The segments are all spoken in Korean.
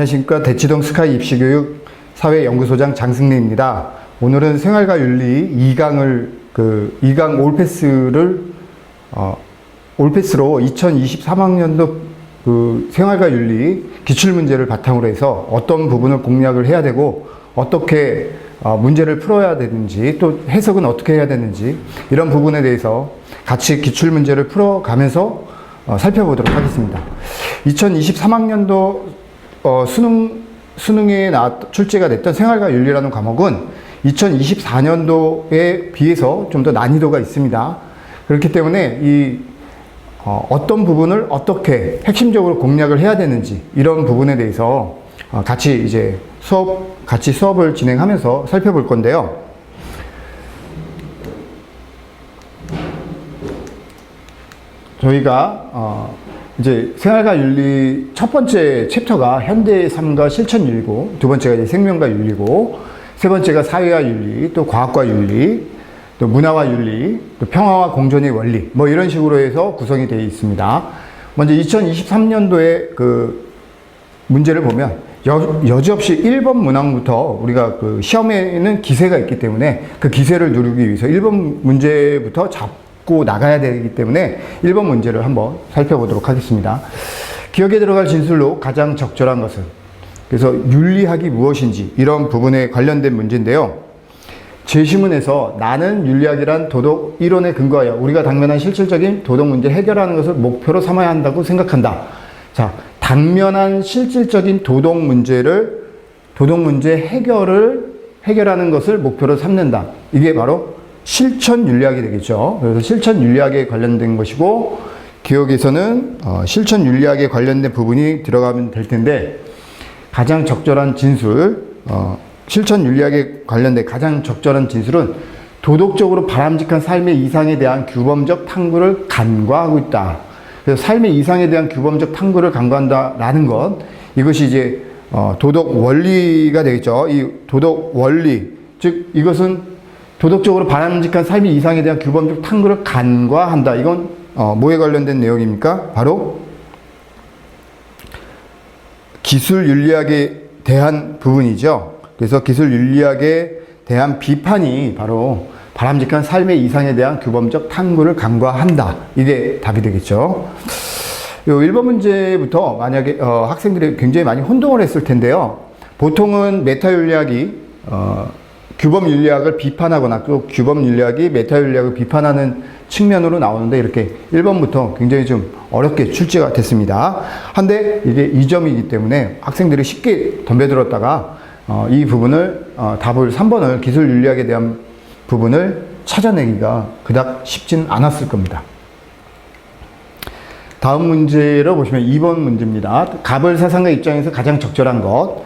안녕하십니까 대치동 스카이 입시교육 사회연구소장 장승래입니다. 오늘은 생활과 윤리 2강을 그 2강 올패스를 어, 올패스로 2023학년도 그 생활과 윤리 기출 문제를 바탕으로 해서 어떤 부분을 공략을 해야 되고 어떻게 어, 문제를 풀어야 되는지 또 해석은 어떻게 해야 되는지 이런 부분에 대해서 같이 기출 문제를 풀어가면서 어, 살펴보도록 하겠습니다. 2023학년도 어, 수능 수능에 나왔 출제가 됐던 생활과 윤리라는 과목은 2024년도에 비해서 좀 더 난이도가 있습니다. 그렇기 때문에 이 어, 어떤 부분을 어떻게 핵심적으로 공략을 해야 되는지 이런 부분에 대해서 어, 같이 이제 수업 같이 수업을 진행하면서 살펴볼 건데요. 저희가 어, 이제 생활과 윤리 첫 번째 챕터가 현대의 삶과 실천 윤리고 두 번째가 이제 생명과 윤리고 세 번째가 사회와 윤리 또 과학과 윤리 또 문화와 윤리 또 평화와 공존의 원리 뭐 이런 식으로 해서 구성이 되어 있습니다. 먼저 2023년도에 그 문제를 보면 여, 여지없이 1번 문항부터 우리가 그 시험에는 기세가 있기 때문에 그 기세를 누르기 위해서 1번 문제부터 잡 고 나가야 되기 때문에 1번 문제를 한번 살펴보도록 하겠습니다. 기억에 들어갈 진술로 가장 적절한 것은 그래서 윤리학이 무엇인지 이런 부분에 관련된 문제인데요. 제시문에서 나는 윤리학이란 도덕 이론에 근거하여 우리가 당면한 실질적인 도덕 문제 해결하는 것을 목표로 삼아야 한다고 생각한다. 자, 당면한 실질적인 도덕 문제를 도덕 문제 해결을 해결하는 것을 목표로 삼는다. 이게 바로 실천 윤리학이 되겠죠. 그래서 실천 윤리학에 관련된 것이고 기억에서는 어, 실천 윤리학에 관련된 부분이 들어가면 될 텐데 가장 적절한 진술 어, 실천 윤리학에 관련된 가장 적절한 진술은 도덕적으로 바람직한 삶의 이상에 대한 규범적 탐구를 간과하고 있다. 그래서 삶의 이상에 대한 규범적 탐구를 간과한다라는 것 이것이 이제 어, 도덕 원리가 되겠죠. 이 도덕 원리 즉 이것은 도덕적으로 바람직한 삶의 이상에 대한 규범적 탐구를 간과한다. 이건 어, 뭐에 관련된 내용입니까? 바로 기술 윤리학에 대한 부분이죠. 그래서 기술 윤리학에 대한 비판이 바로 바람직한 삶의 이상에 대한 규범적 탐구를 간과한다. 이게 답이 되겠죠. 요 1번 문제부터 만약에 어, 학생들이 굉장히 많이 혼동을 했을 텐데요. 보통은 메타 윤리학이 어, 규범 윤리학을 비판하거나 또 규범 윤리학이 메타 윤리학을 비판하는 측면으로 나오는데 이렇게 1번부터 굉장히 좀 어렵게 출제가 됐습니다. 한데 이게 2점이기 때문에 학생들이 쉽게 덤벼들었다가 어, 이 부분을 어, 답을 3번을 기술 윤리학에 대한 부분을 찾아내기가 그닥 쉽진 않았을 겁니다. 다음 문제로 보시면 2번 문제입니다. 갑을 사상가 입장에서 가장 적절한 것.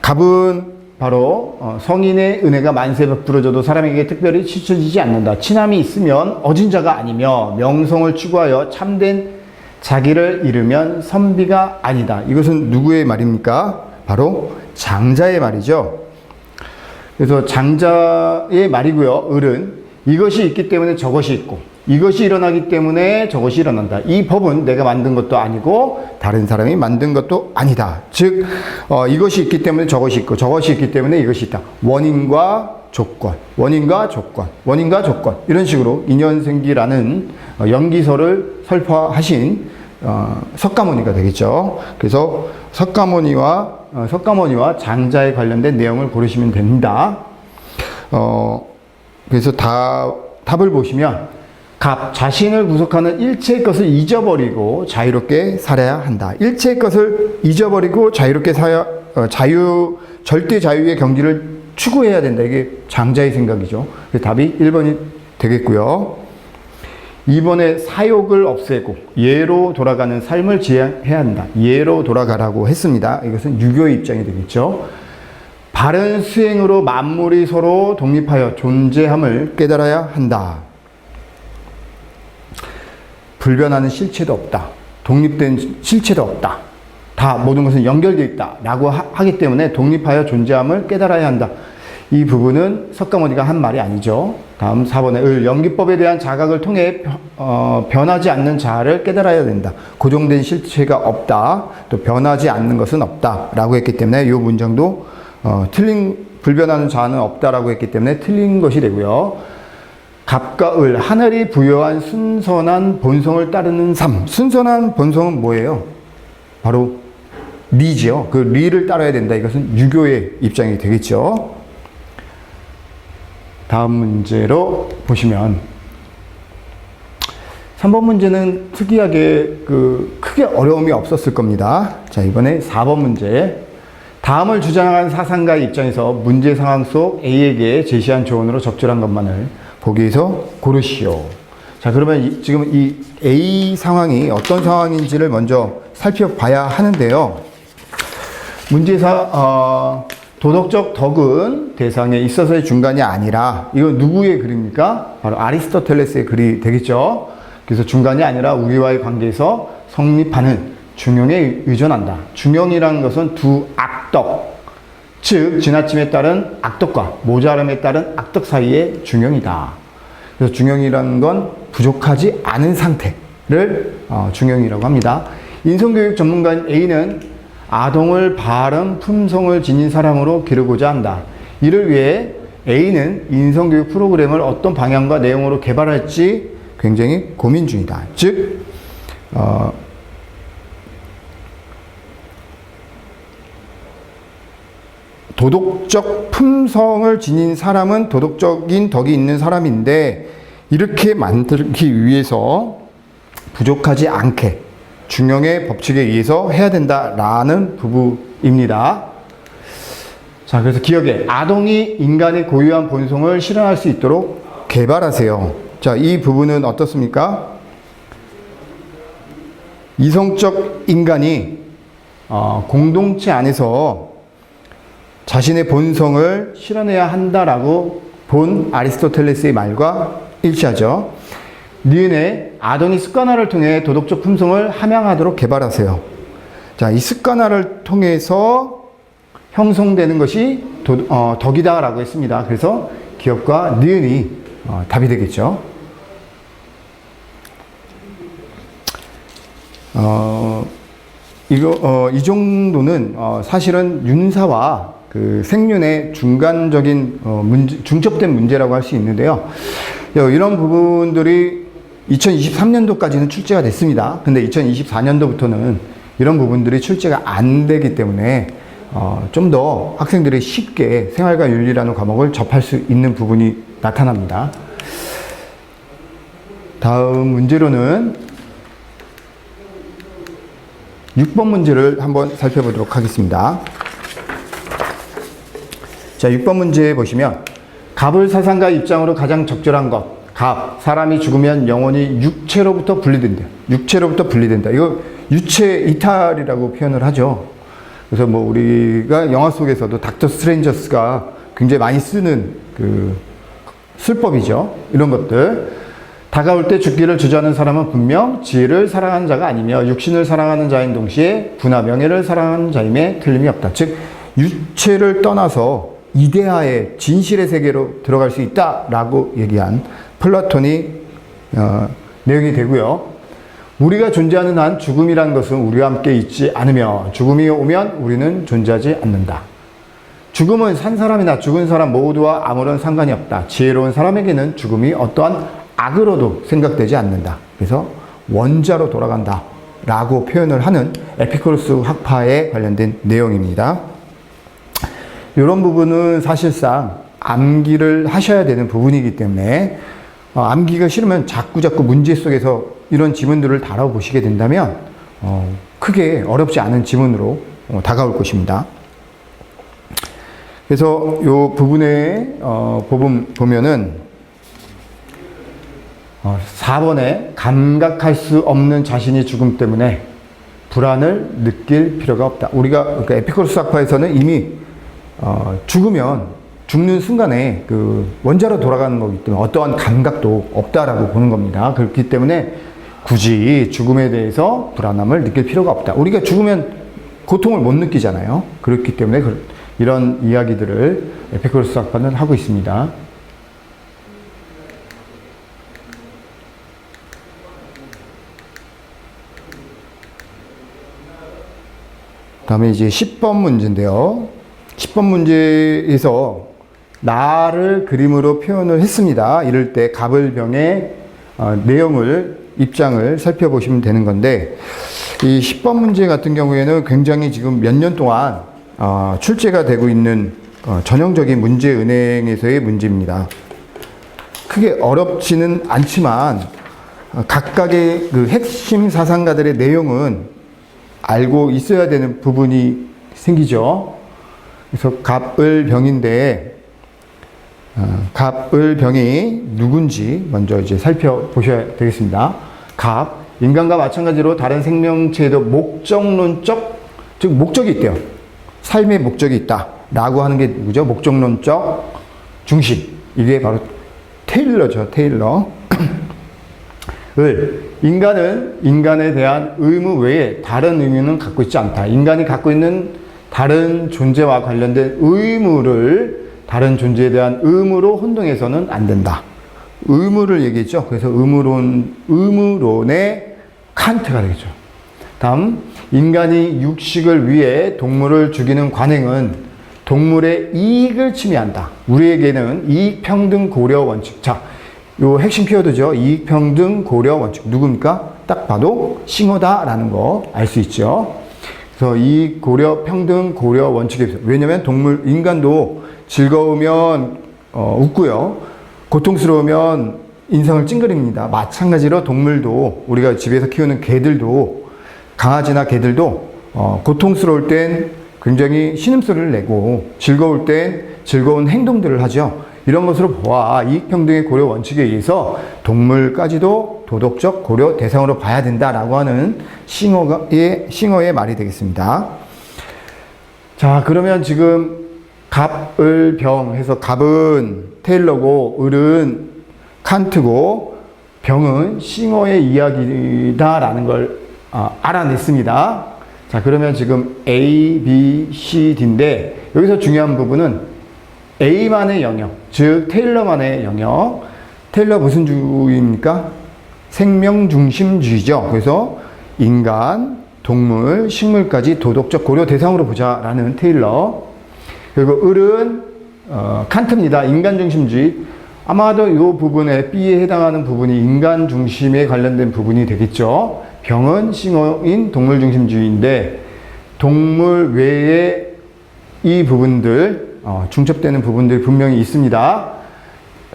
갑은 바로 어, 성인의 은혜가 만세 베풀어져도 사람에게 특별히 치쳐지지 않는다. 친함이 있으면 어진 자가 아니며 명성을 추구하여 참된 자기를 잃으면 선비가 아니다. 이것은 누구의 말입니까? 바로 장자의 말이죠. 그래서 장자의 말이고요. 을은 이것이 있기 때문에 저것이 있고 이것이 일어나기 때문에 저것이 일어난다. 이 법은 내가 만든 것도 아니고 다른 사람이 만든 것도 아니다. 즉 어, 이것이 있기 때문에 저것이 있고 저것이 있기 때문에 이것이 있다. 원인과 조건, 원인과 조건, 원인과 조건 이런 식으로 인연생기라는 어, 연기서를 설파하신 어, 석가모니가 되겠죠. 그래서 석가모니와 어, 석가모니와 장자에 관련된 내용을 고르시면 됩니다. 어, 그래서 다, 답을 보시면 갑, 자신을 구속하는 일체의 것을 잊어버리고 자유롭게 살아야 한다. 일체의 것을 잊어버리고 자유롭게 살아, 어, 자유, 절대 자유의 경지를 추구해야 된다. 이게 장자의 생각이죠. 그래서 답이 1번이 되겠고요. 2번에 사욕을 없애고 예로 돌아가는 삶을 지향해야 한다. 예로 돌아가라고 했습니다. 이것은 유교의 입장이 되겠죠. 바른 수행으로 만물이 서로 독립하여 존재함을 깨달아야 한다. 불변하는 실체도 없다. 독립된 실체도 없다. 다 모든 것은 연결되어 있다. 라고 하, 기 때문에 독립하여 존재함을 깨달아야 한다. 이 부분은 석가모니가 한 말이 아니죠. 다음 4번에 을 연기법에 대한 자각을 통해 변- 어, 변하지 않는 자아를 깨달아야 된다. 고정된 실체가 없다. 또 변하지 않는 것은 없다. 라고 했기 때문에 이 문장도 어, 틀린 불변하는 자아는 없다라고 했기 때문에 틀린 것이 되고요. 갑과 을 하늘이 부여한 순선한 본성을 따르는 삶. 순선한 본성은 뭐예요? 바로 리지요. 그 리를 따라야 된다. 이것은 유교의 입장이 되겠죠. 다음 문제로 보시면 3번 문제는 특이하게 그 크게 어려움이 없었을 겁니다. 자, 이번에 4번 문제. 다음을 주장한 사상가의 입장에서 문제 상황 속 A에게 제시한 조언으로 적절한 것만을 보기에서 고르시오. 자, 그러면 이- 지금 이 A 상황이 어떤 상황인지를 먼저 살펴봐야 하는데요. 문제사 어, 도덕적 덕은 대상에 있어서의 중간이 아니라 이건 누구의 글입니까? 바로 아리스토텔레스의 글이 되겠죠. 그래서 중간이 아니라 우리와의 관계에서 성립하는 중용에 의존한다. 중용이라는 것은 두 악 덕, 즉 지나침에 따른 악덕과 모자람에 따른 악덕 사이의 중용이다. 그래서 중용이라는 건 부족하지 않은 상태를 어, 중용이라고 합니다. 인성교육 전문가인 A는 아동을 바른 품성을 지닌 사람으로 기르고자 한다. 이를 위해 A는 인성교육 프로그램을 어떤 방향과 내용으로 개발할지 굉장히 고민 중이다. 즉, 어, 도덕적 품성을 지닌 사람은 도덕적인 덕이 있는 사람인데 이렇게 만들기 위해서 부족하지 않게 중용의 법칙에 의해서 해야 된다라는 부부입니다. 자, 그래서 기억에 아동이 인간의 고유한 본성을 실현할 수 있도록 개발하세요. 자, 이 부분은 어떻습니까? 이성적 인간이 어, 공동체 안에서 자신의 본성을 실현해야 한다라고 본 아리스토텔레스의 말과 일치하죠. 니은의 아동이 습관화를 통해 도덕적 품성을 함양하도록 개발하세요. 자, 이 습관화를 통해서 형성되는 것이 도, 어, 덕이다라고 했습니다. 그래서 기업과 니은이 어, 답이 되겠죠. 어, 이거 어, 이 정도는 어, 사실은 윤사와 그 생륜의 중간적인 어, 문제, 중첩된 문제라고 할 수 있는데요. 어, 이런 부분들이 2023년도까지는 출제가 됐습니다. 근데 2024년도부터는 이런 부분들이 출제가 안 되기 때문에 어, 좀 더 학생들이 쉽게 생활과 윤리라는 과목을 접할 수 있는 부분이 나타납니다. 다음 문제로는 6번 문제를 한번 살펴보도록 하겠습니다. 자, 6번 문제 보시면 갑을 사상가 입장으로 가장 적절한 것. 갑, 사람이 죽으면 영혼이 육체로부터 분리된다. 육체로부터 분리된다. 이거 유체 이탈이라고 표현을 하죠. 그래서 뭐 우리가 영화 속에서도 닥터 스트레인저스가 굉장히 많이 쓰는 그 술법이죠. 이런 것들. 다가올 때 죽기를 주저하는 사람은 분명 지혜를 사랑하는 자가 아니며 육신을 사랑하는 자인 동시에 부나 명예를 사랑하는 자임에 틀림이 없다. 즉 유체를 떠나서 이데아의 진실의 세계로 들어갈 수 있다라고 얘기한 플라톤이 어, 내용이 되고요. 우리가 존재하는 한 죽음이라는 것은 우리와 함께 있지 않으며 죽음이 오면 우리는 존재하지 않는다. 죽음은 산 사람이나 죽은 사람 모두와 아무런 상관이 없다. 지혜로운 사람에게는 죽음이 어떠한 악으로도 생각되지 않는다. 그래서 원자로 돌아간다. 라고 표현을 하는 에피쿠로스 학파에 관련된 내용입니다. 이런 부분은 사실상 암기를 하셔야 되는 부분이기 때문에 어, 암기가 싫으면 자꾸 자꾸 문제 속에서 이런 지문들을 다뤄보시게 된다면 어, 크게 어렵지 않은 지문으로 어, 다가올 것입니다. 그래서 이 부분에 어, 보면은 어, 4번에 감각할 수 없는 자신이 죽음 때문에 불안을 느낄 필요가 없다. 우리가 그러니까 에피쿠로스 학파에서는 이미 어, 죽으면 죽는 순간에 그 원자로 돌아가는 거기 때문에 어떠한 감각도 없다라고 보는 겁니다. 그렇기 때문에 굳이 죽음에 대해서 불안함을 느낄 필요가 없다. 우리가 죽으면 고통을 못 느끼잖아요. 그렇기 때문에 그- 이런 이야기들을 에피쿠로스 학파는 하고 있습니다. 다음에 이제 10번 문제인데요. 10번 문제에서 나를 그림으로 표현을 했습니다. 이럴 때 갑을병의 어, 내용을 입장을 살펴보시면 되는 건데 이 10번 문제 같은 경우에는 굉장히 지금 몇 년 동안 어, 출제가 되고 있는 어, 전형적인 문제 은행에서의 문제입니다. 크게 어렵지는 않지만 어, 각각의 그 핵심 사상가들의 내용은 알고 있어야 되는 부분이 생기죠. 그래서 갑을병인데 어, 갑을병이 누군지 먼저 이제 살펴보셔야 되겠습니다. 갑 인간과 마찬가지로 다른 생명체에도 목적론적 즉 목적이 있대요. 삶의 목적이 있다라고 하는 게 누구죠? 목적론적 중심 이게 바로 테일러죠. 테일러. 을 인간은 인간에 대한 의무 외에 다른 의무는 갖고 있지 않다. 인간이 갖고 있는 다른 존재와 관련된 의무를 다른 존재에 대한 의무로 혼동해서는 안 된다. 의무를 얘기했죠. 그래서 의무론 의무론의 칸트가 되겠죠. 다음 인간이 육식을 위해 동물을 죽이는 관행은 동물의 이익을 침해한다. 우리에게는 이익 평등 고려 원칙. 자, 요 핵심 키워드죠. 이익 평등 고려 원칙. 누굽니까? 딱 봐도 싱어다라는 거 알 수 있죠. 그래서 이 고려 평등 고려 원칙에 왜냐면 동물 인간도 즐거우면 어, 웃고요. 고통스러우면 인성을 찡그립니다. 마찬가지로 동물도 우리가 집에서 키우는 개들도 강아지나 개들도 어, 고통스러울 땐 굉장히 신음소리를 내고 즐거울 땐 즐거운 행동들을 하죠. 이런 것으로 보아 이익평등의 고려 원칙에 의해서 동물까지도 도덕적 고려 대상으로 봐야 된다라고 하는 싱어의, 싱어의 말이 되겠습니다. 자, 그러면 지금 갑을 병 해서 갑은 테일러고 을은 칸트고 병은 싱어의 이야기다라는 걸 아, 알아냈습니다. 자, 그러면 지금 A, B, C, D인데 여기서 중요한 부분은 A만의 영역, 즉 테일러만의 영역. 테일러 무슨 주의입니까? 생명 중심주의죠. 그래서 인간, 동물, 식물까지 도덕적 고려 대상으로 보자라는 테일러. 그리고 을은 어, 칸트입니다. 인간 중심주의. 아마도 이 부분에 B에 해당하는 부분이 인간 중심에 관련된 부분이 되겠죠. 병은 싱어인 동물 중심주의인데 동물 외에 이 부분들 어, 중첩되는 부분들이 분명히 있습니다.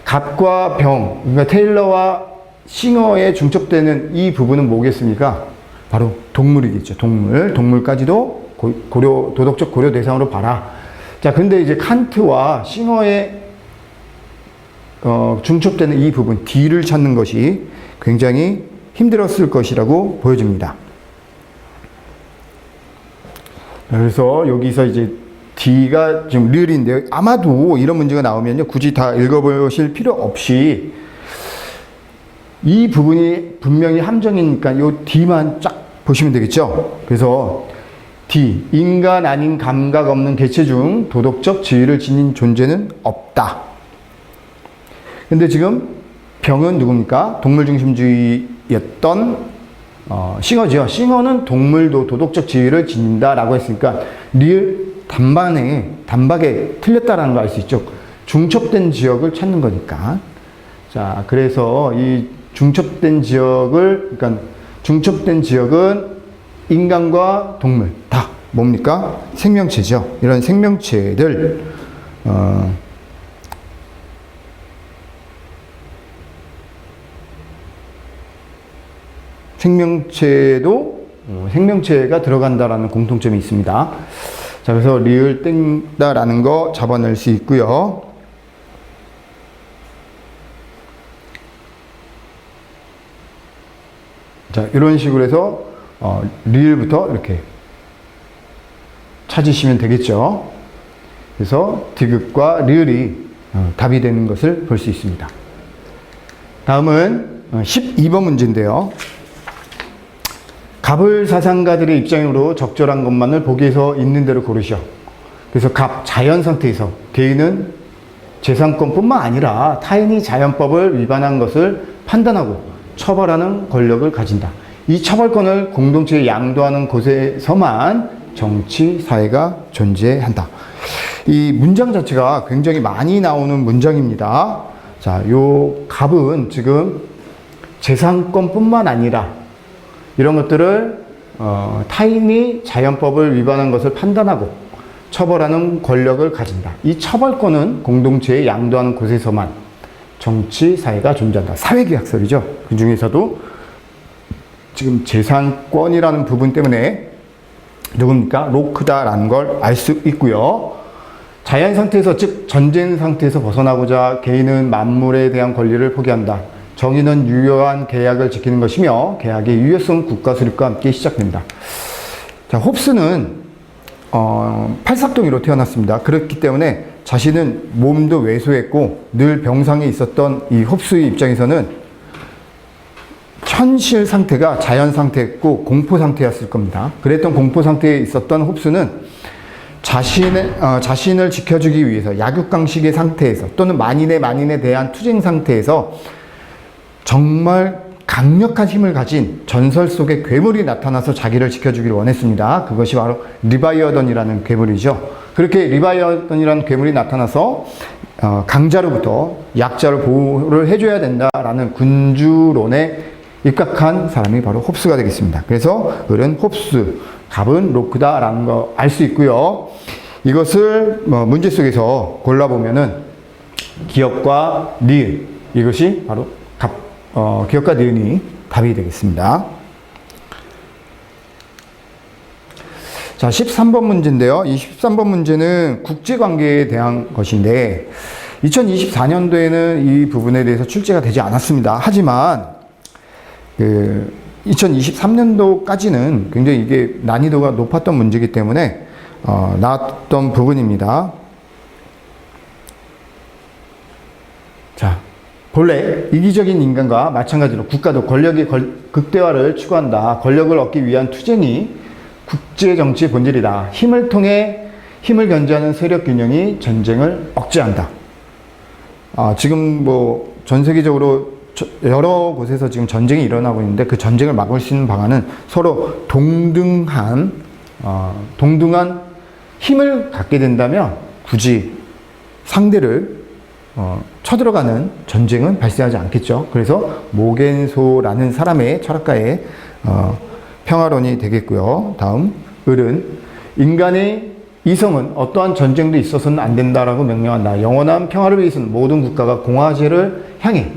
갑과 병, 그러니까 테일러와 싱어에 중첩되는 이 부분은 뭐겠습니까? 바로 동물이겠죠. 동물, 동물까지도 고, 고려 도덕적 고려 대상으로 봐라. 자, 근데 이제 칸트와 싱어의 어, 중첩되는 이 부분 D를 찾는 것이 굉장히 힘들었을 것이라고 보여집니다. 그래서 여기서 이제 D가 지금 릴인데요. 아마도 이런 문제가 나오면요. 굳이 다 읽어보실 필요 없이 이 부분이 분명히 함정이니까 이 D만 쫙 보시면 되겠죠. 그래서 D. 인간 아닌 감각 없는 개체 중 도덕적 지위를 지닌 존재는 없다. 근데 지금 병은 누굽니까? 동물 중심주의였던 어, 싱어죠. 싱어는 동물도 도덕적 지위를 지닌다라고 했으니까 리을 단반에 단박에 틀렸다라는 걸 알 수 있죠. 중첩된 지역을 찾는 거니까. 자, 그래서 이 중첩된 지역을 그러니까 중첩된 지역은 인간과 동물 다 뭡니까? 생명체죠. 이런 생명체들 어, 생명체도 어, 생명체가 들어간다라는 공통점이 있습니다. 자, 그래서 리을 땡다라는 거 잡아낼 수 있고요. 자, 이런 식으로 해서 어, 리을부터 이렇게 찾으시면 되겠죠. 그래서 디귿과 리을이 어, 답이 되는 것을 볼 수 있습니다. 다음은 어, 12번 문제인데요. 갑을 사상가들의 입장으로 적절한 것만을 보기에서 있는 대로 고르시오. 그래서 갑 자연 상태에서 개인은 재산권뿐만 아니라 타인이 자연법을 위반한 것을 판단하고 처벌하는 권력을 가진다. 이 처벌권을 공동체에 양도하는 곳에서만 정치 사회가 존재한다. 이 문장 자체가 굉장히 많이 나오는 문장입니다. 자, 요 갑은 지금 재산권뿐만 아니라 이런 것들을 어, 타인이 자연법을 위반한 것을 판단하고 처벌하는 권력을 가진다. 이 처벌권은 공동체에 양도하는 곳에서만 정치 사회가 존재한다. 사회계약설이죠. 그 중에서도 지금 재산권이라는 부분 때문에 누굽니까? 로크다라는 걸 알 수 있고요. 자연 상태에서 즉 전쟁 상태에서 벗어나고자 개인은 만물에 대한 권리를 포기한다. 정의는 유효한 계약을 지키는 것이며 계약의 유효성 국가 수립과 함께 시작됩니다. 자, 홉스는 어, 팔삭동이로 태어났습니다. 그렇기 때문에 자신은 몸도 왜소했고 늘 병상에 있었던 이 홉스의 입장에서는 현실 상태가 자연 상태였고 공포 상태였을 겁니다. 그랬던 공포 상태에 있었던 홉스는 자신의, 어, 자신을 지켜주기 위해서 약육강식의 상태에서 또는 만인의 만인에 대한 투쟁 상태에서 정말 강력한 힘을 가진 전설 속의 괴물이 나타나서 자기를 지켜주기를 원했습니다. 그것이 바로 리바이어던이라는 괴물이죠. 그렇게 리바이어던이라는 괴물이 나타나서 어, 강자로부터 약자를 보호를 해줘야 된다라는 군주론에 입각한 사람이 바로 홉스가 되겠습니다. 그래서 을은 홉스, 갑은 로크다라는 거 알 수 있고요. 이것을 뭐 문제 속에서 골라보면은 기업과 니은 이것이 바로 갑, 어, 기업과 니은이 답이 되겠습니다. 자, 13번 문제인데요. 이 13번 문제는 국제관계에 대한 것인데 2024년도에는 이 부분에 대해서 출제가 되지 않았습니다. 하지만 그 2023년도까지는 굉장히 이게 난이도가 높았던 문제이기 때문에 어, 나왔던 부분입니다. 자, 본래 이기적인 인간과 마찬가지로 국가도 권력의 걸- 극대화를 추구한다. 권력을 얻기 위한 투쟁이 국제 정치의 본질이다. 힘을 통해 힘을 견제하는 세력 균형이 전쟁을 억제한다. 아, 지금 뭐 전 세계적으로 저- 여러 곳에서 지금 전쟁이 일어나고 있는데 그 전쟁을 막을 수 있는 방안은 서로 동등한 어, 동등한 힘을 갖게 된다면 굳이 상대를 어, 쳐들어가는 전쟁은 발생하지 않겠죠. 그래서 모겐소라는 사람의 철학가의 어, 평화론이 되겠고요. 다음 을은 인간의 이성은 어떠한 전쟁도 있어서는 안 된다라고 명령한다. 영원한 평화를 위해서는 모든 국가가 공화제를 향해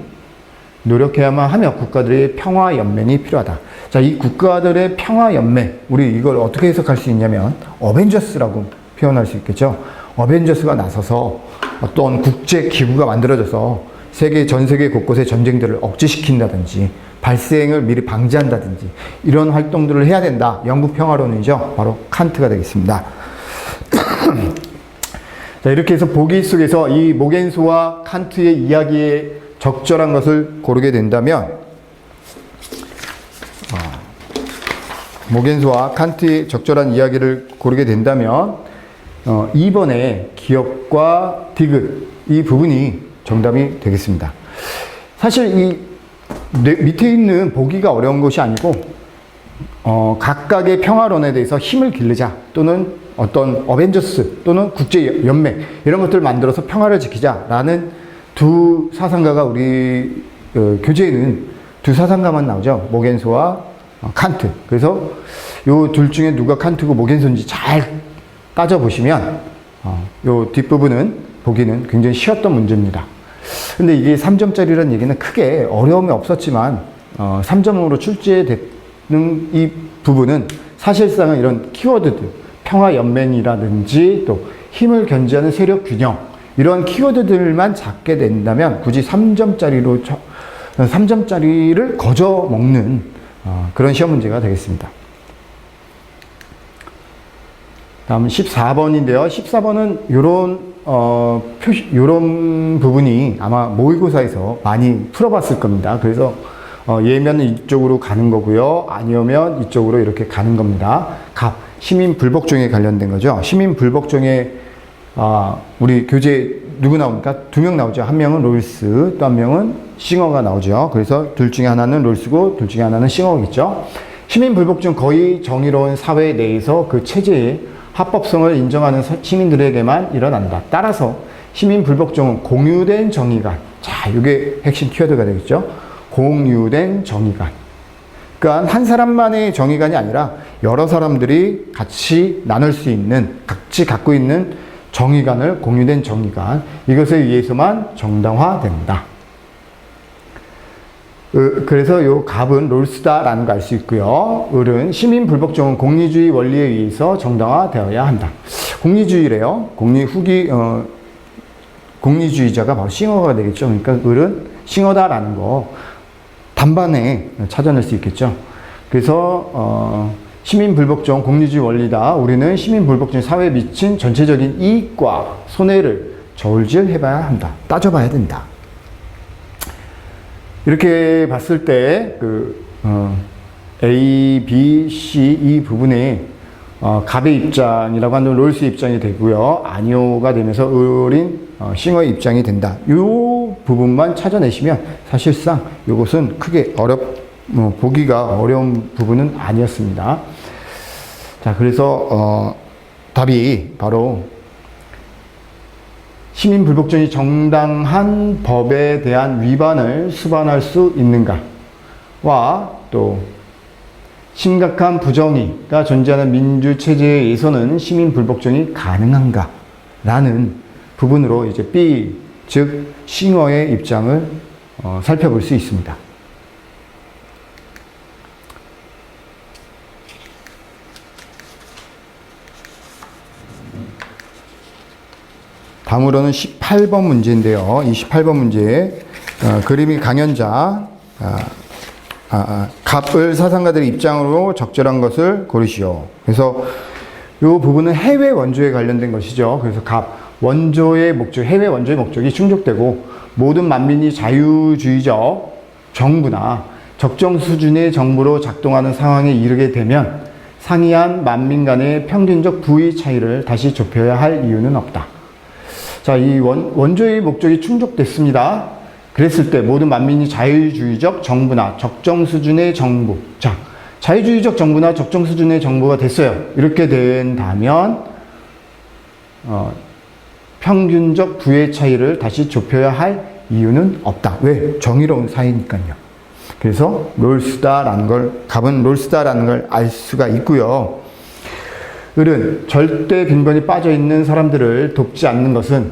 노력해야만 하며 국가들의 평화 연맹이 필요하다. 자, 이 국가들의 평화 연맹, 우리 이걸 어떻게 해석할 수 있냐면 어벤져스라고 표현할 수 있겠죠. 어벤져스가 나서서 어떤 국제 기구가 만들어져서 세계 전 세계 곳곳의 전쟁들을 억제시킨다든지 발생을 미리 방지한다든지 이런 활동들을 해야 된다. 영국 평화론이죠. 바로 칸트가 되겠습니다. 자, 이렇게 해서 보기 속에서 이 모겐소와 칸트의 이야기에 적절한 것을 고르게 된다면, 어, 모겐소와 칸트의 적절한 이야기를 고르게 된다면, 어, 2번의 기업과 디귿, 이 부분이 정답이 되겠습니다. 사실 이 네- 밑에 있는 보기가 어려운 것이 아니고, 어, 각각의 평화론에 대해서 힘을 기르자 또는 어떤 어벤져스 또는 국제 연맹 이런 것들을 만들어서 평화를 지키자라는 두 사상가가 우리 어, 교재에는 두 사상가만 나오죠 모겐소와 어, 칸트 그래서 요 둘 중에 누가 칸트고 모겐소인지 잘 따져 보시면 어, 요 뒷부분은 보기는 굉장히 쉬웠던 문제입니다. 근데 이게 3점짜리라는 얘기는 크게 어려움이 없었지만 어, 3점으로 출제되는 이 부분은 사실상은 이런 키워드들 평화 연맹이라든지 또 힘을 견제하는 세력 균형 이런 키워드들만 잡게 된다면 굳이 3점짜리로 3점짜리를 거저 먹는 어, 그런 시험 문제가 되겠습니다. 다음 14번인데요. 14번은 요런 어, 표시 요런 부분이 아마 모의고사에서 많이 풀어봤을 겁니다. 그래서 어, 예면 이쪽으로 가는 거고요. 아니면 이쪽으로 이렇게 가는 겁니다. 갑 시민 불복종에 관련된 거죠. 시민 불복종에 아, 우리 교재 누구 나옵니까? 두 명 나오죠. 한 명은 롤스, 또 한 명은 싱어가 나오죠. 그래서 둘 중에 하나는 롤스고 둘 중에 하나는 싱어겠죠. 시민 불복종 거의 정의로운 사회 내에서 그 체제의 합법성을 인정하는 서- 시민들에게만 일어난다. 따라서 시민 불복종은 공유된 정의관. 자, 이게 핵심 키워드가 되겠죠. 공유된 정의관. 그러니까 한 사람만의 정의관이 아니라 여러 사람들이 같이 나눌 수 있는 같이 갖고 있는 정의관을 공유된 정의관 이것에 의해서만 정당화된다. 으, 그래서 요 갑은 롤스다라는 걸 알 수 있고요. 을은 시민 불복종은 공리주의 원리에 의해서 정당화되어야 한다. 공리주의래요. 공리 후기 어, 공리주의자가 바로 싱어가 되겠죠. 그러니까 을은 싱어다라는 거 단반에 찾아낼 수 있겠죠. 그래서 어, 시민 불복종 공리주의 원리다. 우리는 시민 불복종 사회에 미친 전체적인 이익과 손해를 저울질 해봐야 한다. 따져봐야 된다. 이렇게 봤을 때, 그, 어, A, B, C 이 부분에 어, 갑의 입장이라고 하는 롤스 입장이 되고요. 아니오가 되면서 을인 어, 싱어의 입장이 된다. 이 부분만 찾아내시면 사실상 이것은 크게 어렵, 뭐, 보기가 어려운 부분은 아니었습니다. 자, 그래서 어, 답이 바로 시민 불복종이 정당한 법에 대한 위반을 수반할 수 있는가와 또 심각한 부정의가 존재하는 민주 체제에서는 시민 불복종이 가능한가? 라는 부분으로 이제 B, 즉, 싱어의 입장을 어, 살펴볼 수 있습니다. 다음으로는 18번 문제인데요. 이 18번 문제 어, 그림이 강연자 아, 아, 아, 갑을 사상가들의 입장으로 적절한 것을 고르시오. 그래서 이 부분은 해외 원조에 관련된 것이죠. 그래서 갑 원조의 목적, 해외 원조의 목적이 충족되고 모든 만민이 자유주의적 정부나 적정 수준의 정부로 작동하는 상황에 이르게 되면 상이한 만민 간의 평균적 부의 차이를 다시 좁혀야 할 이유는 없다. 자, 이 원, 원조의 목적이 충족됐습니다. 그랬을 때 모든 만민이 자유주의적 정부나 적정 수준의 정부. 자, 자유주의적 정부나 적정 수준의 정부가 됐어요. 이렇게 된다면, 어, 평균적 부의 차이를 다시 좁혀야 할 이유는 없다. 왜? 정의로운 사회니까요. 그래서 롤스다라는 걸, 갑은 롤스다라는 걸 알 수가 있고요. 을은 절대 빈곤이 빠져 있는 사람들을 돕지 않는 것은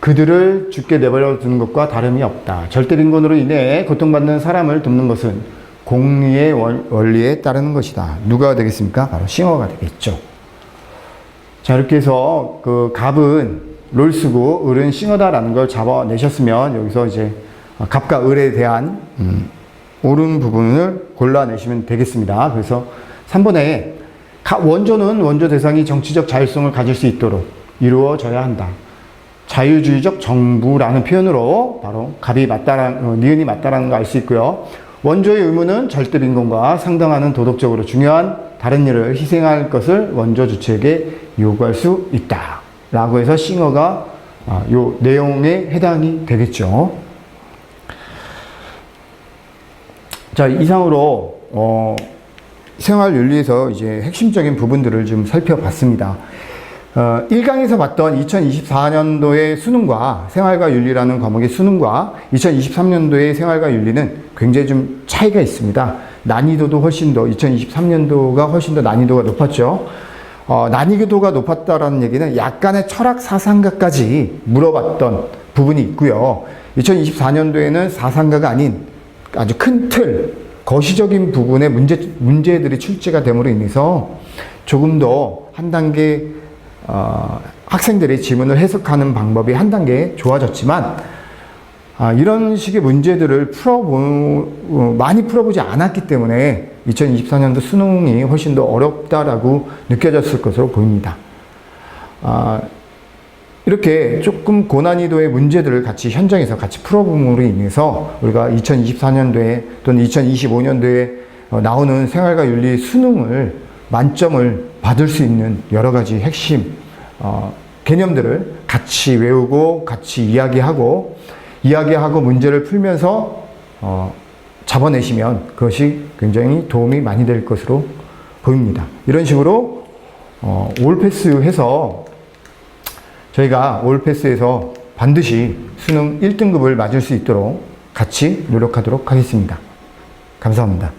그들을 죽게 내버려 두는 것과 다름이 없다. 절대 빈곤으로 인해 고통받는 사람을 돕는 것은 공리의 원- 원리에 따르는 것이다. 누가 되겠습니까? 바로 싱어가 되겠죠. 자, 이렇게 해서 그 갑은 롤스고 을은 싱어다라는 걸 잡아내셨으면 여기서 이제 갑과 을에 대한 음, 옳은 부분을 골라내시면 되겠습니다. 그래서 3번에 가- 원조는 원조 대상이 정치적 자율성을 가질 수 있도록 이루어져야 한다. 자유주의적 정부라는 표현으로 바로 갑이 맞다라는, 어, 니은이 맞다라는 걸 알 수 있고요. 원조의 의무는 절대 빈곤과 상당하는 도덕적으로 중요한 다른 일을 희생할 것을 원조 주체에게 요구할 수 있다. 라고 해서 싱어가 아, 요 내용에 해당이 되겠죠. 자, 이상으로, 어, 생활 윤리에서 이제 핵심적인 부분들을 좀 살펴봤습니다. 어, 1강에서 봤던 2024년도의 수능과 생활과 윤리라는 과목의 수능과 2023년도의 생활과 윤리는 굉장히 좀 차이가 있습니다. 난이도도 훨씬 더, 2023년도가 훨씬 더 난이도가 높았죠. 어, 난이도가 높았다라는 얘기는 약간의 철학 사상가까지 물어봤던 부분이 있고요. 2024년도에는 사상가가 아닌 아주 큰 틀, 거시적인 부분의 문제, 문제들이 출제가 됨으로 인해서 조금 더 한 단계 어, 학생들이 지문을 해석하는 방법이 한 단계 좋아졌지만 아, 이런 식의 문제들을 풀어보, 어, 많이 풀어보지 않았기 때문에 2024년도 수능이 훨씬 더 어렵다라고 느껴졌을 것으로 보입니다. 아, 이렇게 조금 고난이도의 문제들을 같이 현장에서 같이 풀어봄으로 인해서 우리가 2024년도에 또는 2025년도에 어, 나오는 생활과 윤리 수능을 만점을 받을 수 있는 여러 가지 핵심 어, 개념들을 같이 외우고 같이 이야기하고 이야기하고 문제를 풀면서 어, 잡아내시면 그것이 굉장히 도움이 많이 될 것으로 보입니다. 이런 식으로 어, 올패스 해서 저희가 올패스에서 반드시 수능 1등급을 맞을 수 있도록 같이 노력하도록 하겠습니다. 감사합니다.